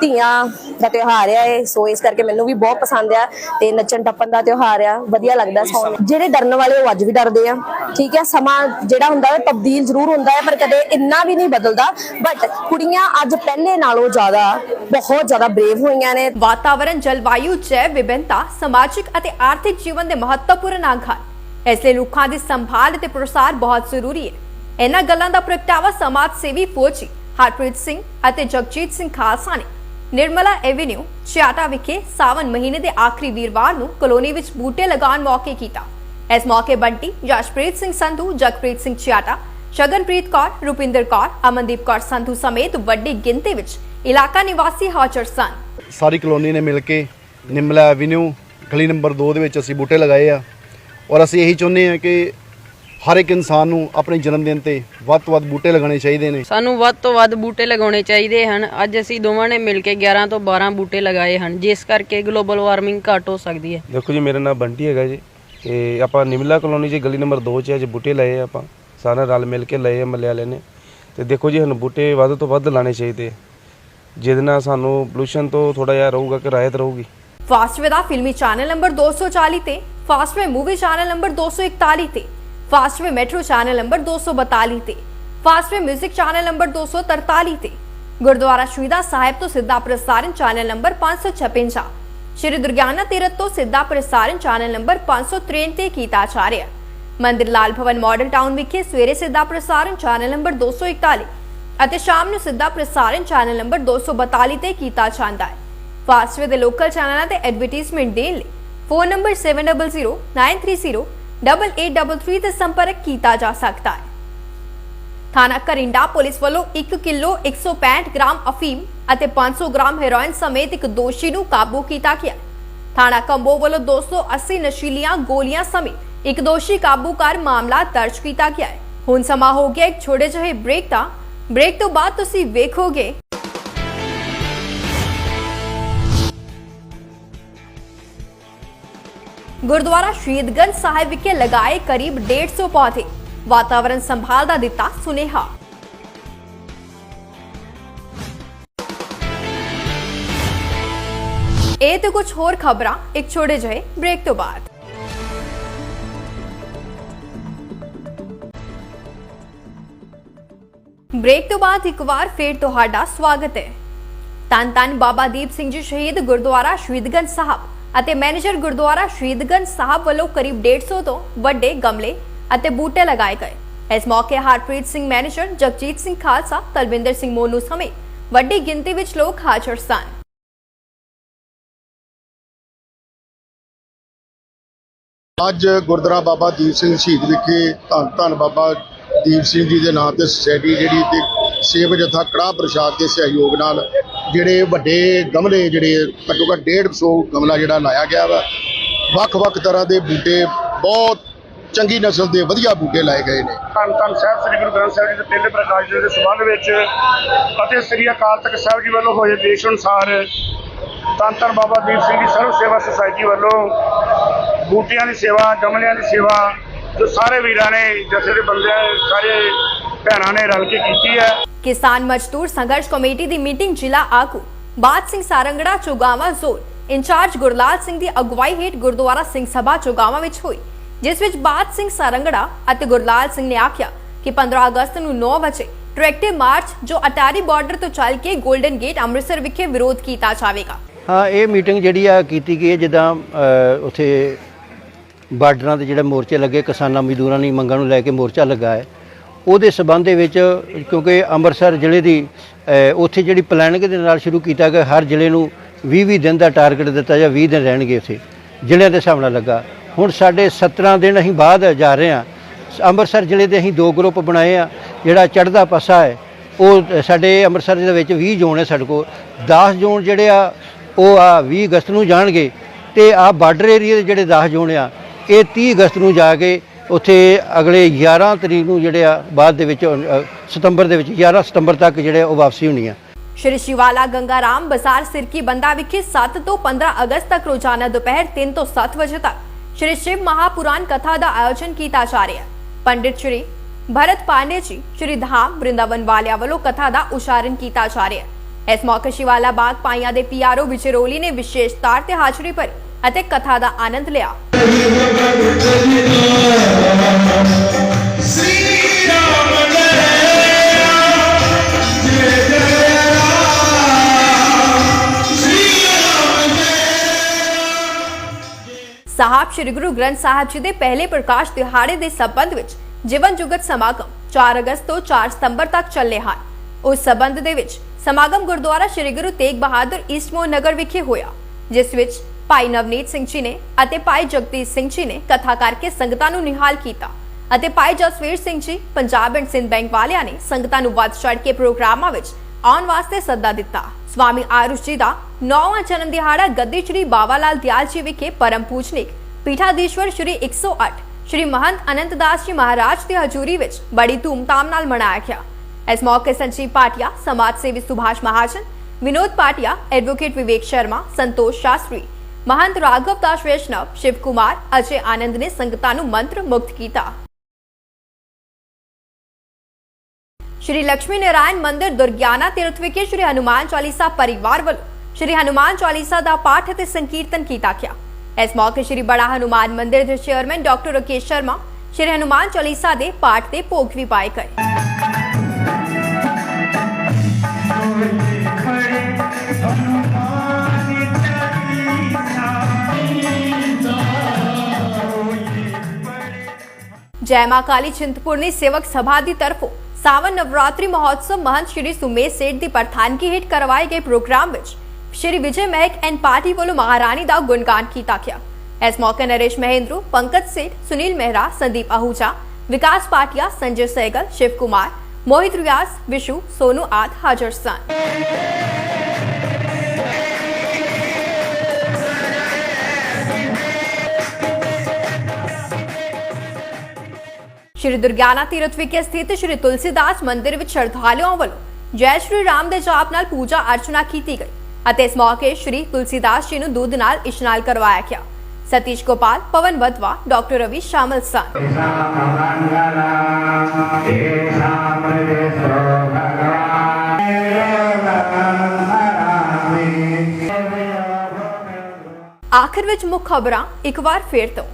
S16: ਧੀਆਂ ਦਾ ਤਿਉਹਾਰ ਆ ਇਹ। ਸੋ ਇਸ ਕਰਕੇ ਮੈਨੂੰ ਵੀ ਬਹੁਤ ਪਸੰਦ ਆ ਤੇ ਨੱਚਣ ਟੱਪਣ ਦਾ ਤਿਉਹਾਰ ਆ। ਵਧੀਆ ਲੱਗਦਾ ਸੌਣ ਜਿਹੜੇ ਡਰਨ ਵਾਲੇ ਉਹ ਅੱਜ ਵੀ ਡਰਦੇ ਆ। ਠੀਕ ਹੈ ਸਮਾਂ ਜਿਹੜਾ ਹੁੰਦਾ ਹੈ ਤਬਦੀਲ ਜ਼ਰੂਰ ਹੁੰਦਾ ਹੈ, ਪਰ ਕਦੇ ਇੰਨਾ ਵੀ ਨਹੀਂ ਬਦਲਦਾ। ਬਟ ਕੁੜੀਆਂ ਅੱਜ ਪਹਿਲੇ ਨਾਲੋਂ ਜ਼ਿਆਦਾ, ਬਹੁਤ ਜ਼ਿਆਦਾ ਬਰੇਵ ਹੋਈਆਂ ਨੇ।
S1: ਵਾਤਾਵਰਣ ਜਲਵਾਯੂ ਜੈਵ ਵਿਭਿੰਨਤਾ, ਸਮਾਜਿਕ ਅਤੇ ਆਰਥਿਕ ਜੀਵਨ ਦੇ ਮਹੱਤਵਪੂਰਨ ਅੰਗ ਹਨ। ਇਸ ਲਈ ਰੁੱਖਾਂ ਦੀ ਸੰਭਾਲ ਅਤੇ ਪ੍ਰਸਾਰ ਬਹੁਤ ਜ਼ਰੂਰੀ ਹੈ। ਇਹਨਾਂ ਗੱਲਾਂ ਦਾ ਪ੍ਰਗਟਾਵਾ ਸਮਾਜ ਸੇਵੀ ਫੌਜੀ ਹਰਪ੍ਰੀਤ ਸਿੰਘ ਅਤੇ ਜਗਜੀਤ ਸਿੰਘ ਖਾਲਸਾ ਨੇ। ਨਿਰਮਲਾ ਐਵਨਿਊ ਛਿਆਟਾ ਵਿਖੇ ਸਾਵਨ ਮਹੀਨੇ ਦੇ ਆਖਰੀ ਵੀਰਵਾਰ ਨੂੰ ਕਲੋਨੀ ਵਿੱਚ ਬੂਟੇ ਲਗਾਉਣ ਮੌਕੇ ਕੀਤਾ। ਇਸ ਮੌਕੇ ਬੰਟੀ, ਜਸ਼ਪ੍ਰੀਤ ਸਿੰਘ ਸੰਧੂ, ਜਗਪ੍ਰੀਤ ਸਿੰਘ ਛਿਆਟਾ ਸ਼ਗਨਪ੍ਰੀਤ ਕੌਰ, ਰੁਪਿੰਦਰ ਕੌਰ, ਅਮਨਦੀਪ ਕੌਰ ਸੰਧੂ ਸਮੇਤ ਵੱਡੀ ਗਿਣਤੀ ਵਿੱਚ ਇਲਾਕਾ ਨਿਵਾਸੀ ਹਾਜ਼ਰ ਸਨ।
S17: ਸਾਰੀ ਕਲੋਨੀ ਨੇ ਮਿਲ ਕੇ ਨਿਮਲਾ ਐਵੀਨਿਊ, ਗਲੀ ਨੰਬਰ 2 ਦੇ ਵਿੱਚ ਅਸੀਂ ਬੂਟੇ ਲਗਾਏ ਆ। ਔਰ ਅਸੀਂ ਇਹੀ ਚਾਹੁੰਦੇ ਹਾਂ ਕਿ ਹਰ ਇੱਕ ਇਨਸਾਨ ਨੂੰ ਆਪਣੇ ਜਨਮ ਦਿਨ ਤੇ ਵੱਧ ਤੋਂ ਵੱਧ ਬੂਟੇ ਲਗਾਉਣੇ ਚਾਹੀਦੇ ਨੇ।
S18: ਸਾਨੂੰ ਵੱਧ ਤੋਂ ਵੱਧ ਬੂਟੇ ਲਗਾਉਣੇ ਚਾਹੀਦੇ ਹਨ। ਅੱਜ ਅਸੀਂ ਦੋਵਾਂ ਨੇ ਮਿਲ ਕੇ 11 ਤੋਂ 12 ਬੂਟੇ ਲਗਾਏ ਹਨ ਜਿਸ ਕਰਕੇ ਗਲੋਬਲ ਵਾਰਮਿੰਗ ਘੱਟ ਹੋ ਸਕਦੀ ਹੈ।
S19: ਦੇਖੋ ਜੀ ਮੇਰਾ ਨਾਮ ਬੰਟੀ ਹੈਗਾ ਜੀ। ਤੇ ਆਪਾਂ ਨਿਮਲਾ ਕਲੋਨੀ 'ਚ ਗਲੀ ਨੰਬਰ 2 'ਚ ਅੱਜ ਬੂਟੇ ਲਏ ਆਪਾਂ। ਸਾਰੇ ਰਲ ਮਿਲ ਕੇ ਲਏ ਆ ਮੱਲੇ ਵਾਲੇ ਨੇ। ਤੇ ਦੇਖੋ ਜੀ ਸਾਨੂੰ ਬੂਟੇ ਵੱਧ ਤੋਂ ਵੱਧ ਲਾਣੇ ਚਾਹੀਦੇ। ਜਿਹਦੇ ਨਾਲ ਸਾਨੂੰ ਪੋਲੂਸ਼ਨ ਤੋਂ ਥੋੜਾ ਜਿਹਾ ਰਹੂਗਾ ਕਿ ਰਾਹਤ ਰਹੂਗੀ।
S1: ਫਾਸਟਵੇ ਦਾ ਫਿਲਮੀ ਚੈਨਲ ਨੰਬਰ 240 ਤੇ ਫਾਸਟਵੇ ਮੂਵੀ ਚੈਨਲ ਨੰਬਰ 241 ਤੇ। ਫਾਸਟਵੇ ਮੈਟਰੋ ਚੈਨਲ ਨੰਬਰ 242 ਤੇ। ਫਾਸਟਵੇ 뮤직 ਚੈਨਲ ਨੰਬਰ 243 ਤੇ। ਗੁਰਦੁਆਰਾ ਸ਼ਹੀਦਾ ਸਾਹਿਬ ਤੋਂ ਸਿੱਧਾ ਪ੍ਰਸਾਰਣ ਚੈਨਲ ਨੰਬਰ 556 ਸ਼੍ਰੀ ਦੁਰਗਿਆਨਾ ਤੀਰਥ ਤੋਂ ਸਿੱਧਾ ਪ੍ਰਸਾਰਣ ਚੈਨਲ ਨੰਬਰ 563 ਤੇ ਕੀਤਾ ਜਾ ਰਿਹਾ। ਮੰਦਿਰ ਲਾਲ ਭਵਨ ਮਾਡਲ ਟਾਊਨ ਵਿਖੇ ਸਵੇਰੇ ਸਿੱਧਾ ਪ੍ਰਸਾਰਣ ਚੈਨਲ ਨੰਬਰ 241 ਅਤੇ ਸ਼ਾਮ ਨੂੰ ਸਿੱਧਾ ਪ੍ਰਸਾਰਣ ਚੈਨਲ ਨੰਬਰ 242 ਤੇ ਕੀਤਾ ਜਾਂਦਾ ਹੈ। ਫਾਸਟਵੇ ਦੇ ਲੋਕਲ ਚੈਨਲਾਂ ਤੇ ਐਡਵਰਟਾਈਜ਼ਮੈਂਟ ਦੇਣ ਲਈ ਫੋਨ ਨੰਬਰ 7009308833 ਤੇ ਸੰਪਰਕ ਕੀਤਾ ਜਾ ਸਕਦਾ ਹੈ। ਥਾਣਾ ਕਰਿੰਡਾ ਪੁਲਿਸ ਵੱਲੋਂ 1 ਕਿਲੋ 165 ਗ੍ਰਾਮ ਅਫੀਮ ਅਤੇ 500 ਗ੍ਰਾਮ ਹੈਰੋਇਨ ਸਮੇਤ ਇੱਕ ਦੋਸ਼ੀ ਨੂੰ ਕਾਬੂ ਕੀਤਾ ਗਿਆ ਥਾਣਾ ਕੰਬੋ ਵੱਲੋਂ 280 ਨਸ਼ੀਲੀਆਂ ਗੋਲੀਆਂ ਸਮੇਤ ਇੱਕ ਦੋਸ਼ੀ ਕਾਬੂ ਕਰ ਮਾਮਲਾ ਦਰਜ ਕੀਤਾ ਗਿਆ ਹੈ। ਹੁਣ ਸਮਾਂ ਹੋ ਗਿਆ ਇੱਕ ਛੋਟੇ ਜਿਹੇ ਬ੍ਰੇਕ ਦਾ। ਬ੍ਰੇਕ ਤੋਂ ਬਾਅਦ ਤੁਸੀਂ ਵੇਖੋਗੇ ਗੁਰਦੁਆਰਾ ਸ਼ਹੀਦਗੰਜ ਸਾਹਿਬ ਵਿਖੇ ਲਗਾਏ ਕਰੀਬ 150 ਪੌਦੇ। ਵਾਤਾਵਰਣ ਸੰਭਾਲ ਦਾ ਦਿੱਤਾ ਸੁਨੇਹਾ। ਇਹ ਤੇ ਕੁਝ ਹੋਰ ਖਬਰਾਂ, ਇੱਕ ਛੋਟੇ ਜਿਹੇ ਬ੍ਰੇਕ ਤੋਂ ਬਾਅਦ। ਬ੍ਰੇਕ ਤੋਂ ਬਾਅਦ ਇੱਕ ਵਾਰ ਫੇਰ ਤੁਹਾਡਾ ਸਵਾਗਤ ਹੈ। ਤਨ ਤਨ ਬਾਬਾ ਦੀਪ ਸਿੰਘ ਜੀ ਸ਼ਹੀਦ ਗੁਰਦੁਆਰਾ ਸ਼ਹੀਦਗੰਜ ਸਾਹਿਬ। ਅਤੇ ਮੈਨੇਜਰ ਗੁਰਦੁਆਰਾ ਸ਼ਹੀਦਗੰਜ ਸਾਹਿਬ ਵੱਲੋਂ ਕਰੀਬ 150 ਤੋਂ ਵੱਡੇ ਗਮਲੇ ਅਤੇ ਬੂਟੇ ਲਗਾਏ ਗਏ। ਇਸ ਮੌਕੇ ਹਰਪ੍ਰੀਤ ਸਿੰਘ ਮੈਨੇਜਰ, ਜਗਜੀਤ ਸਿੰਘ ਖਾਲਸਾ, ਤਲਵਿੰਦਰ ਸਿੰਘ ਮੋਨੂ ਸਮੇਤ ਵੱਡੀ ਗਿਣਤੀ ਵਿੱਚ ਲੋਕ ਹਾਜ਼ਰ ਸਨ।
S20: ਅੱਜ ਗੁਰਦੁਆਰਾ ਬਾਬਾ ਦੀਪ ਸਿੰਘ ਸ਼ਹੀਦ ਵਿਖੇ ਧੰਨ ਧੰਨ ਬਾਬਾ ਦੀਪ ਸਿੰਘ ਜੀ ਦੇ ਨਾਂ ਤੇ ਸੋਸਾਇਟੀ ਜਿਹੜੀ ਤੇ ਸੇਵ ਜਥਾ ਕੜਾਹ ਪ੍ਰਸ਼ਾਦ ਦੇ ਸਹਿਯੋਗ ਨਾਲ ਜਿਹੜੇ ਵੱਡੇ ਗਮਲੇ ਜਿਹੜੇ ਘੱਟੋ ਘੱਟ 150 ਗਮਲਾ ਜਿਹੜਾ ਲਾਇਆ ਗਿਆ ਵਾ, ਵੱਖ-ਵੱਖ ਤਰ੍ਹਾਂ ਦੇ ਬੂਟੇ, ਬਹੁਤ ਚੰਗੀ ਨਸਲ ਦੇ ਵਧੀਆ ਬੂਟੇ ਲਾਏ ਗਏ ਨੇ।
S21: ਧੰਨ ਧੰਨ ਸਾਹਿਬ, ਸ੍ਰੀ ਗੁਰੂ ਗ੍ਰੰਥ ਸਾਹਿਬ ਜੀ ਦੇ ਪਹਿਲੇ ਪ੍ਰਕਾਸ਼ ਜੀ ਦੇ ਸੰਬੰਧ ਵਿੱਚ ਅਤੇ ਸ੍ਰੀ ਅਕਾਲ ਤਖਤ ਸਾਹਿਬ ਜੀ ਵੱਲੋਂ ਹੋਏ ਦੇਸ਼ ਅਨੁਸਾਰ ਧੰਨ ਧੰਨ ਬਾਬਾ ਦੀਪ ਸਿੰਘ ਜੀ ਸਰਵ ਸੇਵਾ ਸੁਸਾਇਟੀ ਵੱਲੋਂ ਬੂਟਿਆਂ ਦੀ ਸੇਵਾ, ਗਮਲਿਆਂ ਦੀ ਸੇਵਾ ਜੋ ਸਾਰੇ ਵੀਰਾਂ ਨੇ ਜਥੇ ਦੇ ਬੰਦੇ ਸਾਰੇ ਭੈਣਾਂ ਨੇ ਰਲ ਕੇ ਕੀਤੀ ਹੈ।
S1: ਕਿਸਾਨ ਮਜ਼ਦੂਰ ਸੰਘਰਸ਼ ਕਮੇਟੀ ਦੀ ਮੀਟਿੰਗ ਜ਼ਿਲ੍ਹਾ ਆਗੂ ਬਾਦ ਸਿੰਘ ਸਾਰੰਗੜਾ ਚੋਗਾਵਾ ਜ਼ੋਨ ਇੰਚਾਰਜ ਗੁਰਲਾਲ ਸਿੰਘ ਦੀ ਅਗਵਾਈ ਹੇਠ ਗੁਰਦੁਆਰਾ ਸਿੰਘ ਸਭਾ ਚੋਗਾਵਾ ਵਿੱਚ ਹੋਈ ਜਿਸ ਵਿੱਚ ਬਾਦ ਸਿੰਘ ਸਾਰੰਗੜਾ ਅਤੇ ਗੁਰਲਾਲ ਸਿੰਘ ਨੇ ਆਖਿਆ ਕਿ 15 ਅਗਸਤ ਨੂੰ 9 ਵਜੇ ਟਰੈਕਟਰ ਮਾਰਚ ਜੋ ਅਟਾਰੀ ਬਾਰਡਰ ਤੋਂ ਚੱਲ ਕੇ 골ਡਨ ਗੇਟ ਅੰਮ੍ਰਿਤਸਰ ਵਿਖੇ ਵਿਰੋਧ ਕੀਤਾ ਜਾਵੇਗਾ।
S22: ਹਾਂ ਇਹ ਮੀਟਿੰਗ ਜਿਹੜੀ ਆ ਕੀਤੀ ਗਈ ਹੈ ਜਿੱਦਾਂ ਉੱਥੇ ਬਾਰਡਰਾਂ ਤੇ ਜਿਹੜੇ ਮੋਰਚੇ ਲੱਗੇ, ਕਿਸਾਨਾਂ ਮਜ਼ਦੂਰਾਂ ਦੀ ਮੰਗਾਂ ਨੂੰ ਲੈ ਕੇ ਮੋਰਚਾ ਲੱਗਾ ਹੈ। ਉਹਦੇ ਸਬੰਧ ਦੇ ਵਿੱਚ, ਕਿਉਂਕਿ ਅੰਮ੍ਰਿਤਸਰ ਜ਼ਿਲ੍ਹੇ ਦੀ ਉੱਥੇ ਜਿਹੜੀ ਪਲੈਨਿੰਗ ਦੇ ਨਾਲ ਸ਼ੁਰੂ ਕੀਤਾ ਗਿਆ, ਹਰ ਜ਼ਿਲ੍ਹੇ ਨੂੰ 20-20 ਦਿਨ ਦਾ ਟਾਰਗੇਟ ਦਿੱਤਾ ਜਾਂ 20 ਦਿਨ ਰਹਿਣਗੇ ਉੱਥੇ, ਜ਼ਿਲ੍ਹਿਆਂ ਦੇ ਹਿਸਾਬ ਨਾਲ ਲੱਗਾ। ਹੁਣ ਸਾਡੇ 17 ਦਿਨ ਅਸੀਂ ਬਾਅਦ ਜਾ ਰਹੇ ਹਾਂ। ਅੰਮ੍ਰਿਤਸਰ ਜ਼ਿਲ੍ਹੇ ਦੇ ਅਸੀਂ ਦੋ ਗਰੁੱਪ ਬਣਾਏ ਆ, ਜਿਹੜਾ ਚੜ੍ਹਦਾ ਪਾਸਾ ਹੈ, ਉਹ ਸਾਡੇ ਅੰਮ੍ਰਿਤਸਰ ਦੇ ਵਿੱਚ 20 ਜ਼ੋਨ ਹੈ ਸਾਡੇ ਕੋਲ। 10 ਜ਼ੋਨ ਜਿਹੜੇ ਆ, ਉਹ ਆ 20 ਅਗਸਤ ਨੂੰ ਜਾਣਗੇ ਤੇ ਆ ਬਾਰਡਰ ਏਰੀਆ ਦੇ ਜਿਹੜੇ 10 ਜ਼ੋਨ ਆ ਇਹ 30 ਅਗਸਤ ਨੂੰ ਜਾ ਕੇ ਉੱਥੇ ਅਗਲੇ 11 ਤਰੀਕ ਨੂੰ ਜਿਹੜੇ ਆ, ਬਾਅਦ ਦੇ ਵਿੱਚ ਸਤੰਬਰ ਦੇ ਵਿੱਚ 11 ਸਤੰਬਰ ਤੱਕ ਜਿਹੜੇ ਉਹ ਵਾਪਸੀ ਹੋਣੀ ਆ
S1: ਸ਼੍ਰੀ ਸ਼ਿਵਾਲਾ ਗੰਗਾ ਬਾਜ਼ਾਰ ਸਿਰਕੀ ਬੰਦਾ ਵਿਖੇ 7 ਤੋਂ 15 ਅਗਸਤ ਤੱਕ ਰੋਜ਼ਾਨਾ ਦੁਪਹਿਰ 3 ਤੋਂ 7 ਵਜੇ ਤੱਕ ਸ਼੍ਰੀ ਸ਼ਿਵ ਮਹਾਪੁਰਾਨ ਕਥਾ ਦਾ ਆਯੋਜਨ ਕੀਤਾ ਜਾ ਰਿਹਾ ਹੈ। ਪੰਡਿਤ ਸ਼੍ਰੀ ਭਰਤ ਪਾਂਡੇ ਜੀ ਸ਼੍ਰੀ ਧਾਮ ਬ੍ਰਿੰਦਾਵਨ ਵਾਲਿਆ ਵੱਲੋਂ ਕਥਾ ਦਾ ਉਚਾਰਨ ਕੀਤਾ ਜਾ ਰਿਹਾ ਹੈ। ਇਸ ਮੌਕੇ ਸ਼ਿਵਾਲਾ ਬਾਗ ਪਾਈਆਂ ਦੇ ਪੀਆਰਓ ਵਿਚਰੋਲੀ ਨੇ ਵਿਸ਼ੇਸ਼ ਤੌਰ ਤੇ ਹਾਜ਼ਰੀ ਭਰੀ। ਅਤੇ ਕਥਾ ਦਾ ਆਨੰਦ ਲਿਆ। ਸਾਹਿਬ, ਸ੍ਰੀ ਗੁਰੂ ਗ੍ਰੰਥ ਸਾਹਿਬ ਜੀ ਦੇ ਪਹਿਲੇ ਪ੍ਰਕਾਸ਼ ਦਿਹਾੜੇ ਦੇ ਸੰਬੰਧ ਵਿੱਚ ਜੀਵਨ ਜੁਗਤ ਸਮਾਗਮ 4 ਅਗਸਤ ਤੋਂ 4 ਸਤੰਬਰ ਤੱਕ ਚੱਲੇ ਹਨ। ਉਸ ਸੰਬੰਧ ਦੇ ਵਿੱਚ ਸਮਾਗਮ ਗੁਰਦੁਆਰਾ ਸ੍ਰੀ ਗੁਰੂ ਤੇਗ ਬਹਾਦਰ ਈਸਟ ਮੋਹਨ ਨਗਰ ਵਿਖੇ ਹੋਇਆ, ਜਿਸ ਵਿੱਚ ਭਾਈ ਨਵਨੀਤ ਸਿੰਘ ਜੀ ਨੇ ਅਤੇ ਭਾਈ ਜਗਦੀਸ਼ ਸਿੰਘ ਜੀ ਨੇ ਕਥਾ ਕਰਕੇ ਸੰਗਤਾਂ ਨੂੰ ਨਿਹਾਲ ਕੀਤਾ ਅਤੇ ਭਾਈ ਜਸਵੀਰ ਸਿੰਘ ਜੀ, ਪੰਜਾਬ ਐਂਡ ਸਿੰਧ ਬੈਂਕ ਵਾਲਿਆਂ ਨੇ ਸੰਗਤਾਂ ਨੂੰ ਵੱਧ ਚੜ੍ਹ ਕੇ ਪ੍ਰੋਗਰਾਮਾਂ ਵਿੱਚ ਆਉਣ ਵਾਸਤੇ ਸੱਦਾ ਦਿੱਤਾ। ਸਵਾਮੀ ਆਰੁਸ਼ ਜੀ ਦਾ 9ਵਾਂ ਜਨਮ ਦਿਹਾੜਾ ਗੱਦੀ ਸ਼੍ਰੀ ਬਾਬਾ ਲਾਲ ਦਿਆਲ ਜੀ ਵਿਖੇ ਪਰਮ ਪੂਜਨਿਕ, ਪੀਠਾਧੀਸ਼ਵਰ ਸ਼੍ਰੀ 108 ਸ਼੍ਰੀ ਮਹੰਤ ਅਨੰਤ ਦਾਸ ਜੀ ਮਹਾਰਾਜ ਦੀ ਹਜ਼ੂਰੀ ਵਿੱਚ ਬੜੀ ਧੂਮਧਾਮ ਨਾਲ ਮਨਾਇਆ ਗਿਆ। ਇਸ ਮੌਕੇ ਸੰਜੀਵ ਪਾਟਿਆ, ਸਮਾਜ ਸੇਵੀ ਸੁਭਾਸ਼ ਮਹਾਜਨ, ਵਿਨੋਦ ਪਾਟਿਆ, ਐਡਵੋਕੇਟ ਵਿਵੇਕ ਸ਼ਰਮਾ, ਸੰਤੋਸ਼ ਸ਼ਾਸਤਰੀ ਮਹੰਤ ਰਾਘਵ ਦਾਸ ਵੈਸ਼ਨਵ ਸ਼ਿਵ ਅਜੇ ਆਨੰਦ ਨੇ ਸੰਗਤਾਂ ਨੂੰ ਮੰਤਰ ਮੁਕਤ ਕੀਤਾ ਸ਼੍ਰੀ ਲక్ష్ਮੀ ਨਾਰਾਇਣ ਮੰਦਿਰ ਦੁਰਗਿਆਨਾ ਤੀਰਥ ਵਿਖੇ ਸ਼੍ਰੀ ਹਨੂਮਾਨ ਚਾਲੀਸਾ ਪਰਿਵਾਰ ਵੱਲੋਂ ਸ਼੍ਰੀ ਹਨੂਮਾਨ ਚਾਲੀਸਾ ਦਾ ਪਾਠ ਅਤੇ ਸੰਕੀਰਤਨ ਕੀਤਾ ਗਿਆ ਇਸ ਮੌਕੇ ਸ਼੍ਰੀ ਬੜਾ ਹਨੂਮਾਨ ਮੰਦਿਰ ਦੇ ਚੇਅਰਮੈਨ ਡਾਕਟਰ ਰਕੇਸ਼ ਸ਼ਰਮਾ ਸ਼੍ਰੀ ਹਨੂਮਾਨ ਚਾਲੀਸਾ ਦੇ ਪਾਠ ਦੇ ਭੋਗ ਵੀ ਪਾਏ ਗਏ ਜੈ ਮਾਂ ਕਾਲੀ ਚਿੰਤਪੁਰਨੀ ਸੇਵਕ ਸਭਾ ਦੀ ਤਰਫੋਂ ਸਾਵਨ ਨਵਰਾਤਰੀ ਮਹੋਤਸਵ ਮਹੰਤ ਸ਼੍ਰੀ ਸੁਮੇਸ਼ ਸੇਠ ਦੀ ਪ੍ਰਧਾਨਗੀ ਹੇਠ ਕਰਵਾਏ ਗਏ ਪ੍ਰੋਗਰਾਮ ਵਿੱਚ ਸ਼੍ਰੀ ਵਿਜੇ ਮਹਿਕ ਐਂਡ ਪਾਰਟੀ ਵੱਲੋਂ ਮਹਾਰਾਣੀ ਦਾ ਗੁਣਗਾਨ ਕੀਤਾ ਗਿਆ ਇਸ ਮੌਕੇ ਨਰੇਸ਼ ਮਹਿੰਦਰੂ ਪੰਕਜ ਸੇਠ ਸੁਨੀਲ ਮਹਿਰਾ ਸੰਦੀਪ ਆਹੂਜਾ ਵਿਕਾਸ ਪਾਟਿਆ ਸੰਜੇ ਸਹਿਗਲ ਸ਼ਿਵ ਕੁਮਾਰ ਮੋਹਿਤ ਰਿਆਸ ਵਿਸ਼ੂ ਸੋਨੂ ਆਦ ਹਾਜ਼ਰ ਸਨ ਸ਼੍ਰੀ ਦੁਰਗਿਆਨਾ ਤੀਰਥ ਵਿਖੇ ਸਥਿਤ ਸ਼੍ਰੀ ਤੁਲਸੀਦਾਸ ਮੰਦਿਰ ਵਿੱਚ ਸ਼ਰਧਾਲੂਆਂ ਵੱਲੋਂ ਜੈ ਸ਼੍ਰੀ ਰਾਮ ਦੇ ਜਾਪ ਨਾਲ ਪੂਜਾ ਅਰਚਨਾ ਕੀਤੀ ਗਈ ਅਤੇ ਇਸ ਮੌਕੇ ਸ਼੍ਰੀ ਤੁਲਸੀਦਾਸ ਜੀ ਨੂੰ ਦੁੱਧ ਨਾਲ ਇਸ਼ਨਾਨ ਕਰਵਾਇਆ ਗਿਆ। ਸਤੀਸ਼ ਗੋਪਾਲ, ਪਵਨ ਵਦਵਾ ਡਾਕਟਰ ਰਵੀ ਸ਼ਾਮਲ ਸਨ। ਆਖਰ ਵਿੱਚ ਮੁੱਖ ਖਬਰਾਂ ਇੱਕ ਵਾਰ ਫੇਰ ਤੋਂ।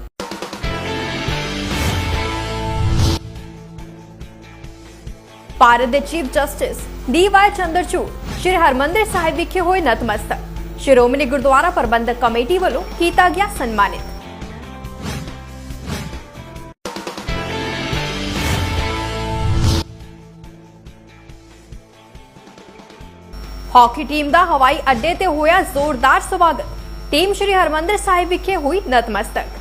S1: ਭਾਰਤ ਦੇ chief justice D Y Chandrachud, Shri Harmandir Sahib ਵਿਖੇ ਹੋਏ ਨਤਮਸਤਕ। ਸ਼੍ਰੋਮਣੀ ਗੁਰਦੁਆਰਾ ਪ੍ਰਬੰਧਕ ਕਮੇਟੀ ਵੱਲੋਂ ਕੀਤਾ ਗਿਆ ਸਨਮਾਨਿਤ। ਹਾਕੀ ਟੀਮ ਦਾ ਹਵਾਈ ਅੱਡੇ ਤੇ ਹੋਇਆ ਜ਼ੋਰਦਾਰ ਸਵਾਗਤ। ਟੀਮ ਸ਼੍ਰੀ ਹਰਮੰਦਰ ਸਾਹਿਬ ਵਿਖੇ ਹੋਈ ਨਤਮਸਤਕ।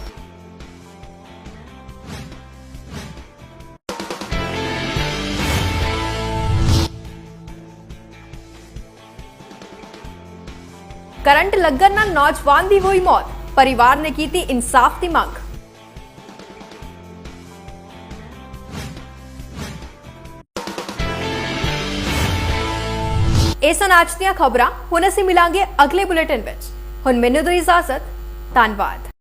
S1: ਕਰੰਟ ਲੱਗਣ ਨਾਲ ਨੌਜਵਾਨ ਦੀ ਹੋਈ ਮੌਤ ਪਰਿਵਾਰ ਨੇ ਕੀਤੀ ਇਨਸਾਫ ਦੀ ਮੰਗ ਇਹ ਸਨ ਅੱਜ ਦੀਆਂ ਖਬਰਾਂ ਹੁਣ ਅਸੀਂ ਮਿਲਾਂਗੇ ਅਗਲੇ ਬੁਲੇਟਿਨ ਵਿੱਚ ਹੁਣ ਮੈਨੂੰ ਦਿਓ ਇਜਾਜ਼ਤ ਧੰਨਵਾਦ